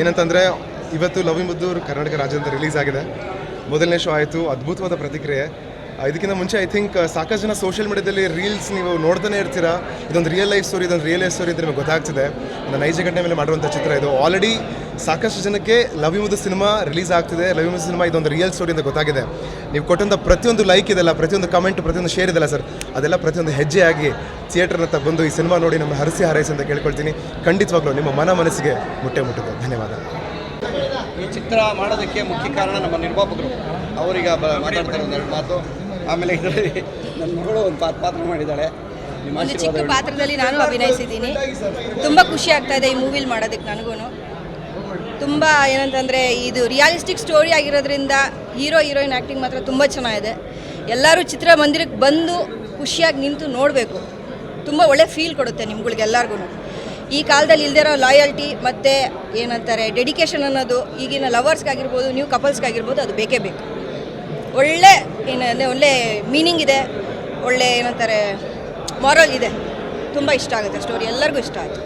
ಏನಂತಂದರೆ ಇವತ್ತು ಲವಿ ಮುದ್ದೂರ್ ಕರ್ನಾಟಕ ರಾಜ್ಯದಿಂದ ರಿಲೀಸ್ ಆಗಿದೆ. ಮೊದಲನೇ ಶೋ ಆಯಿತು, ಅದ್ಭುತವಾದ ಪ್ರತಿಕ್ರಿಯೆ. ಇದಕ್ಕಿಂತ ಮುಂಚೆ ಐ ಥಿಂಕ್ ಸಾಕಷ್ಟು ಜನ ಸೋಷಿಯಲ್ ಮೀಡಿಯಾದಲ್ಲಿ ರೀಲ್ಸ್ ನೀವು ನೋಡ್ತಾನೆ ಇರ್ತೀರಾ? ಇದೊಂದು ರಿಯಲ್ ಲೈಫ್ ಸ್ಟೋರಿ ಇದೊಂದು ರಿಯಲ್ ಲೈಫ್ ಸ್ಟೋರಿ ಅಂತ ನಿಮಗೆ ಗೊತ್ತಾಗ್ತಿದೆ. ಒಂದು ನೈಜ ಘಟನೆ ಮೇಲೆ ಮಾಡುವಂಥ ಚಿತ್ರ ಇದು. ಆಲ್ರೆಡಿ ಸಾಕಷ್ಟು ಜನಕ್ಕೆ ಲವ್ ಮುದ್ದು ಸಿನಿಮಾ ರಿಲೀಸ್ ಆಗ್ತಿದೆ. ಲವ್ ಮುದ್ದು ಸಿನಿಮಾ ಇದೊಂದು ರಿಯಲ್ ಸ್ಟೋರಿ ಅಂತ ಗೊತ್ತಾಗಿದೆ. ನೀವು ಕೊಟ್ಟಂಥ ಪ್ರತಿಯೊಂದು ಲೈಕ್ ಇದೆಲ್ಲ ಪ್ರತಿಯೊಂದು ಕಮೆಂಟ್ ಪ್ರತಿಯೊಂದು ಶೇರ್ ಇದೆಲ್ಲ ಸರ್ ಅದೆಲ್ಲ ಪ್ರತಿಯೊಂದು ಹೆಜ್ಜೆಯಾಗಿ ಥಿಯೇಟರ್ನ ತಗೊಂಡು ಬಂದು ಈ ಸಿನಿಮಾ ನೋಡಿ ನಮ್ಮ ಹರಸಿ ಹಾರೈಸ್ ಅಂತ ಕೇಳ್ಕೊಳ್ತೀನಿ. ಖಂಡಿತವಾಗ್ಲೂ ನಿಮ್ಮ ಮನ ಮನಸ್ಸಿಗೆ ಮುಟ್ಟೆ ಮುಟ್ಟುತ್ತೆ. ಧನ್ಯವಾದ. ಈ ಚಿತ್ರ ಮಾಡೋದಕ್ಕೆ ಮುಖ್ಯ ಕಾರಣ ನಮ್ಮ ನಿರ್ಮಾಪಕರು. ಅವರೀಗ ಮಾತಾಡ್ತಾರೆ ಒಂದೆರಡು ಮಾತು. ಆಮೇಲೆ ಇದರಲ್ಲಿ ನನ್ನ ಮಗಳು ಒಂದು ಪಾತ್ರ ಪಾತ್ರ ಮಾಡಿದ್ದಾಳೆ. ನಿಮ್ಮ ಚಿಕ್ಕ ಪಾತ್ರದಲ್ಲಿ ನಾನು ಅಭಿನಯಿಸಿದ್ದೀನಿ. ತುಂಬ ಖುಷಿ ಆಗ್ತಾ ಇದೆ ಈ ಮೂವಿಲಿ ಮಾಡೋದಕ್ಕೆ ನನಗೂ ತುಂಬ ಏನಂತಂದರೆ ಇದು ರಿಯಾಲಿಸ್ಟಿಕ್ ಸ್ಟೋರಿ ಆಗಿರೋದ್ರಿಂದ ಹೀರೋ ಹೀರೋಯಿನ್ ಆ್ಯಕ್ಟಿಂಗ್ ಮಾತ್ರ ತುಂಬ ಚೆನ್ನಾಗಿದೆ. ಎಲ್ಲರೂ ಚಿತ್ರಮಂದಿರಕ್ಕೆ ಬಂದು ಖುಷಿಯಾಗಿ ನಿಂತು ನೋಡಬೇಕು. ತುಂಬ ಒಳ್ಳೆ ಫೀಲ್ ಕೊಡುತ್ತೆ ನಿಮ್ಗಳಿಗೆಲ್ಲರಿಗೂ ಈ ಕಾಲದಲ್ಲಿ ಇಲ್ದಿರೋ ಲಾಯಲ್ಟಿ ಮತ್ತು ಏನಂತಾರೆ ಡೆಡಿಕೇಶನ್ ಅನ್ನೋದು ಈಗಿನ ಲವರ್ಸ್ಗಾಗಿರ್ಬೋದು ನೀವು ಕಪಲ್ಸ್ಗಾಗಿರ್ಬೋದು ಅದು ಬೇಕೇ ಬೇಕು. ಒಳ್ಳೆ ಏನಂದರೆ ಒಳ್ಳೆ ಮೀನಿಂಗ್ ಇದೆ, ಒಳ್ಳೆ ಏನಂತಾರೆ ಮಾರಲ್ ಇದೆ. ತುಂಬ ಇಷ್ಟ ಆಗುತ್ತೆ ಸ್ಟೋರಿ ಎಲ್ಲರಿಗೂ ಇಷ್ಟ ಆಯಿತು